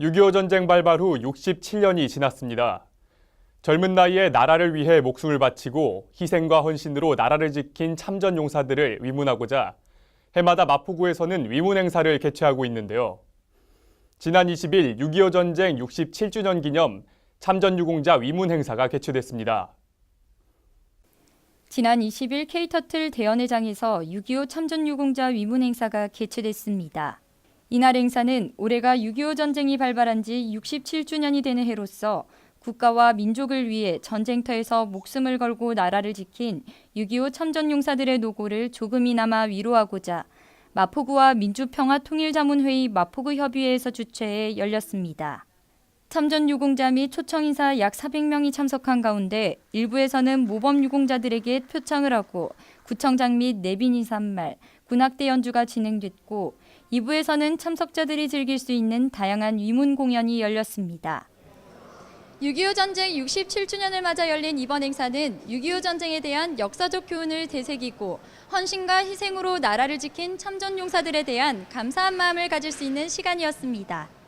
6.25 전쟁 발발 후 67년이 지났습니다. 젊은 나이에 나라를 위해 목숨을 바치고 희생과 헌신으로 나라를 지킨 참전 용사들을 위문하고자 해마다 마포구에서는 위문 행사를 개최하고 있는데요. 지난 20일 6.25 전쟁 67주년 기념 참전 유공자 위문 행사가 개최됐습니다. 지난 20일 K터틀 대연회장에서 6.25 참전 유공자 위문 행사가 개최됐습니다. 이날 행사는 올해가 6.25 전쟁이 발발한 지 67주년이 되는 해로서 국가와 민족을 위해 전쟁터에서 목숨을 걸고 나라를 지킨 6.25 참전용사들의 노고를 조금이나마 위로하고자 마포구와 민주평화통일자문회의 마포구 협의회에서 주최해 열렸습니다. 참전 유공자 및 초청 인사 약 400명이 참석한 가운데 일부에서는 모범 유공자들에게 표창을 하고 구청장 및 내빈 인사말, 군악대 연주가 진행됐고 2부에서는 참석자들이 즐길 수 있는 다양한 위문 공연이 열렸습니다. 6.25 전쟁 67주년을 맞아 열린 이번 행사는 6.25 전쟁에 대한 역사적 교훈을 되새기고 헌신과 희생으로 나라를 지킨 참전 용사들에 대한 감사한 마음을 가질 수 있는 시간이었습니다.